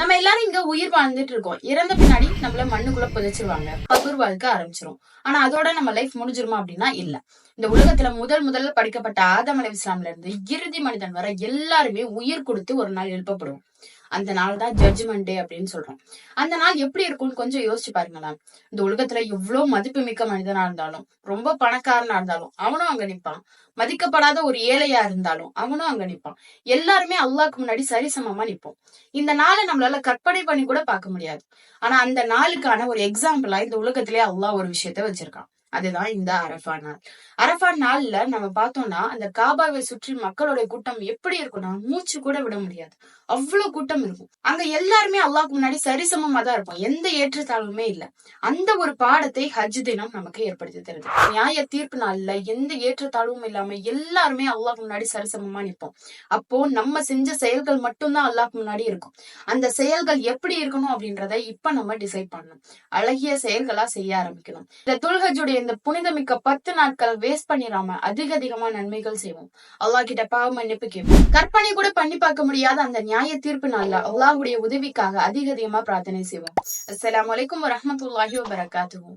நம்ம எல்லாரும் இங்க உயிர் வாழ்ந்துட்டு இருக்கோம். இறந்த பின்னாடி நம்மள மண்ணுக்குள்ள புதைச்சிருவாங்க. பகுர் வாழ்க்கை ஆரம்பிச்சிரும். ஆனா அதோட நம்ம லைஃப் முடிஞ்சிருமா அப்படின்னா இல்ல. இந்த உலகத்துல முதல் முதல்ல படிக்கப்பட்ட ஆதம் அலை இஸ்லாம்ல இருந்து இறுதி மனிதன் வரை எல்லாருமே உயிர் கொடுத்து ஒரு நாள் எழுப்பப்படுவோம். அந்த நாள் தான் ஜட்ஜ்மெண்ட் டே அப்படின்னு சொல்றோம். அந்த நாள் எப்படி இருக்கும்னு கொஞ்சம் யோசிச்சு பாருங்களேன். இந்த உலகத்துல எவ்வளவு மதிப்பு மிக்க மனிதனா இருந்தாலும் ரொம்ப பணக்காரனா இருந்தாலும் அவனும் அங்க நிப்பான். மதிக்கப்படாத ஒரு ஏழையா இருந்தாலும் அவனும் அங்க நிப்பான். எல்லாருமே அல்லாஹ்க்கு முன்னாடி சரிசமமா நிப்போம். இந்த நாளை நம்மளால கற்பனை பண்ணி கூட பார்க்க முடியாது. ஆனா அந்த நாளுக்கான ஒரு எக்ஸாம்பிளா இந்த உலகத்திலேயே அல்லாஹ் ஒரு விஷயத்த வச்சிருக்கான். அதுதான் இந்த அரஃபா நாள். அரஃபா நாள்ல நம்ம பார்த்தோம்னா அந்த காபாவை சுற்றி மக்களுடைய கூட்டம் எப்படி இருக்கும்னா மூச்சு கூட விட முடியாது. அவ்வளவு கூட்டம் இருக்கும். அங்க எல்லாருமே அல்லாஹ்க்கு முன்னாடி சரிசமமா தான் இருப்போம் எந்த ஏற்றத்தாழ்வுமே இல்ல. அந்த ஒரு பாடத்தை ஹஜ் தினம் நமக்கு ஏற்படுத்தி தருது. நியாய தீர்ப்பு நாள்ல எந்த ஏற்றத்தாழ்வும் இல்லாம எல்லாருமே அல்லாஹ்க்கு முன்னாடி சரிசமமா நிற்போம். அப்போ நம்ம செஞ்ச செயல்கள் மட்டும்தான் அல்லாஹ்க்கு முன்னாடி இருக்கும். அந்த செயல்கள் எப்படி இருக்கணும் அப்படின்றத இப்ப நம்ம டிசைட் பண்ணணும். அழகிய செயல்களா செய்ய ஆரம்பிக்கணும். இந்த துல்ஹஜுடைய இந்த புனிதமிக்க பத்து நாட்கள் வேஸ்ட் பண்ணிடாம அதிக அதிகமா நன்மைகள் செய்வோம். அல்லாஹ் கிட்ட பாவ மன்னிப்பு கேட்போம். கற்பனை கூட பண்ணி பார்க்க முடியாத அந்த நியாய தீர்ப்பு நாள்ல அல்லாஹுடைய உதவிக்காக அதிக அதிகமா பிரார்த்தனை செய்வோம். அஸ்லாம் அலைக்கும் வரமத்துல்லாஹி வபரகாத்துஹு.